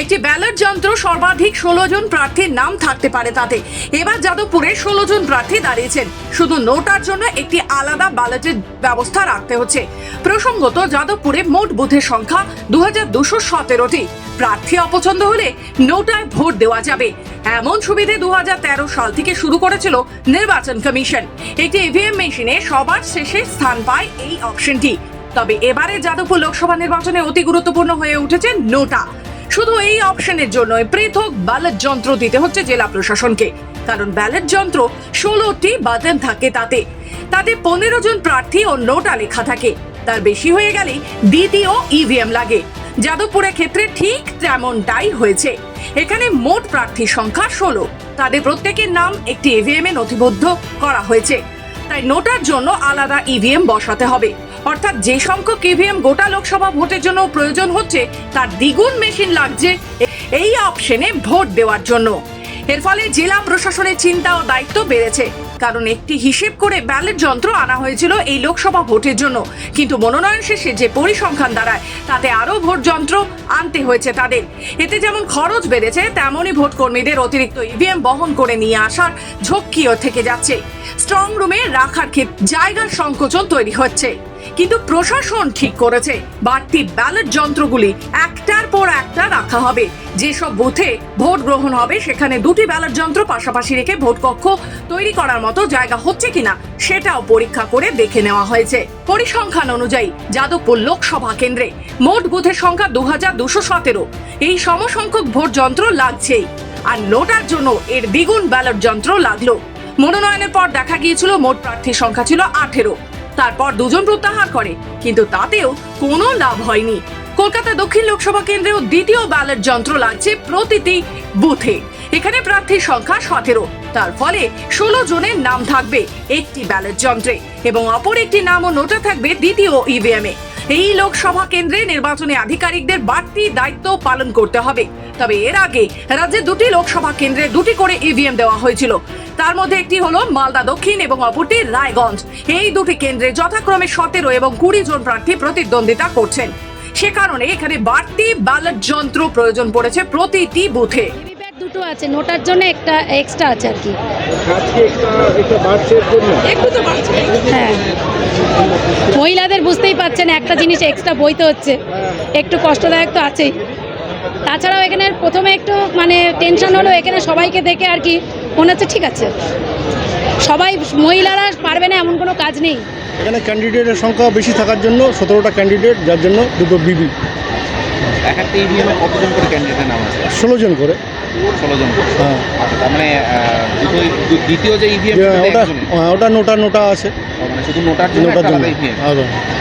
একটি ব্যালট যন্ত্র সর্বাধিক ষোলো জন প্রার্থীর নাম থাকতে পারে তাতে। এবার যাদবপুরে ষোলো জন প্রার্থী দাঁড়িয়েছেন। শুধু নোটার জন্য একটি আলাদা ব্যালটের ব্যবস্থা রাখতে হচ্ছে। প্রসঙ্গত, যাদবপুরে মোট বুথের সংখ্যা দু হাজার দুশো সতেরোটি। প্রার্থী অপছন্দ হলে নোটায় ভোট দেওয়া যাবে। এমন সুবিধে দু হাজার তেরো সাল থেকে শুরু করেছিল নির্বাচন কমিশন। একটি ইভিএম মেশিনে সবার শেষে স্থান পায় এই অপশনটি। তবে এবারে যাদবপুর লোকসভা নির্বাচনে অতি গুরুত্বপূর্ণ হয়ে উঠেছে নোটা। শুধু এই অপশনের জন্য পৃথক ব্যালট যন্ত্র দিতে হচ্ছে জেলা প্রশাসনকে। কারণ ব্যালট যন্ত্র ষোলোটি বাটন থাকে তাতে। তাতে পনেরো জন প্রার্থী ও নোটা লেখা থাকে। তার বেশি হয়ে গেলে দ্বিতীয় ইভিএম লাগে। যাদবপুরের ক্ষেত্রে ঠিক তেমনটাই হয়েছে। এখানে মোট প্রার্থীর সংখ্যা ষোলো। তাদের প্রত্যেকের নাম একটি ইভিএম এ নথিবদ্ধ করা হয়েছে। তাই নোটার জন্য আলাদা ইভিএম বসাতে হবে। অর্থাৎ যে সংখ্যক ইভিএম গোটা লোকসভা ভোটের জন্য প্রয়োজন হচ্ছে, তার দ্বিগুণ মেশিন লাগছে এই অপশনে ভোট দেওয়ার জন্য। এর ফলে জেলা প্রশাসনের চিন্তা ও দায়িত্ব বেড়েছে। কারণ একটি হিসেব করে ব্যালট যন্ত্র আনা হয়েছিল এই লোকসভা ভোটের জন্য। কিন্তু মনোনয়ন শেষে যে পরিসংখ্যান দাঁড়ায়, তাতে আরও ভোট যন্ত্র আনতে হয়েছে তাদের। এতে যেমন খরচ বেড়েছে, তেমনই ভোট কর্মীদের অতিরিক্ত ইভিএম বহন করে নিয়ে আসার ঝক্কিও থেকে যাচ্ছে। স্ট্রং রুমে রাখার ক্ষেত্রে জায়গার সংকোচন তৈরি হচ্ছে। কিন্তু প্রশাসন ঠিক করেছে, বাড়তি ব্যালট যন্ত্রগুলি একটার পর একটা রাখা হবে। যেসব বুথে ভোট গ্রহণ হবে, সেখানে দুটি ব্যালট যন্ত্র পাশাপাশি রেখে ভোট কক্ষ তৈরি করার মতো জায়গা হচ্ছে কিনা, সেটাও পরীক্ষা করে দেখে নেওয়া হয়েছে। পরিসংখ্যান অনুযায়ী যাদবপুর লোকসভা কেন্দ্রে মোট বুথের সংখ্যা দু হাজার দুশো সতেরো। এই সমসংখ্যক ভোট যন্ত্র লাগছেই। আর লোটার জন্য এর দ্বিগুণ ব্যালট যন্ত্র লাগল। মনোনয়নের পর দেখা গিয়েছিল মোট প্রার্থীর সংখ্যা ছিল আঠেরো। তারপর দুজন প্রত্যাহার করে, কিন্তু তাতেও কোনো লাভ হয়নি। কলকাতা দক্ষিণ লোকসভা কেন্দ্রেও দ্বিতীয় ব্যালট যন্ত্র লাগছে প্রতিটি বুথে। এখানে প্রার্থীর সংখ্যা সতেরো। তার ফলে ষোলো জনের নাম থাকবে একটি ব্যালট যন্ত্রে এবং অপর একটি নাম ও নোটা থাকবে দ্বিতীয় ইভিএম এ। এই লোকসভা কেন্দ্রে নির্বাচনী আধিকারিকদের বাড়তি দায়িত্ব পালন করতে হবে। তবে এর আগে রাজ্যে দুটি লোকসভা কেন্দ্রে দুটি করে ইভিএম দেওয়া হয়েছিল। তার মধ্যে একটি হলো মালদা দক্ষিণ এবং অপরটি রায়গঞ্জ। এই দুটি কেন্দ্রে যথাক্রমে সতেরো এবং কুড়ি জন প্রার্থী প্রতিদ্বন্দ্বিতা করছেন। সে কারণে এখানে বাড়তি ব্যালট যন্ত্র প্রয়োজন পড়েছে প্রতিটি বুথে। দুটো আছে নোটার জন্য একটা এক্সট্রা আছে আর কি। আজকে একটা একটা বার্ষের জন্য? একটু তো বাড়ছে। হ্যাঁ। মহিলাদের বুঝতেই পারছেন একটা জিনিস এক্সট্রা বইতে হচ্ছে। একটু কষ্টদায়ক তো আছেই। তাছাড়াও এখানে প্রথমে একটু মানে টেনশন হলো এখানে সবাইকে দেখে আর কি মনে হচ্ছে ঠিক আছে। সবাই মহিলারা পারবে না এমন কোনো কাজ নেই। এখানে ক্যান্ডিডেটের সংখ্যা বেশি থাকার জন্য সতেরোটা ক্যান্ডিডেট যার জন্য দুটো বিবি। এক একটা ইভিএমে কতজন করে ক্যান্ডিডেটের নাম আছে? ষোলো জন করে। ষোলো জন করে। হ্যাঁ। আচ্ছা তার মানে দ্বিতীয় যে ইভিএম ওটা হ্যাঁ, ওটা নোটা নোটা আছে। মানে শুধু নোটার জন্য নোটার জন্য। আলাদা ইভিএম। আলাদা।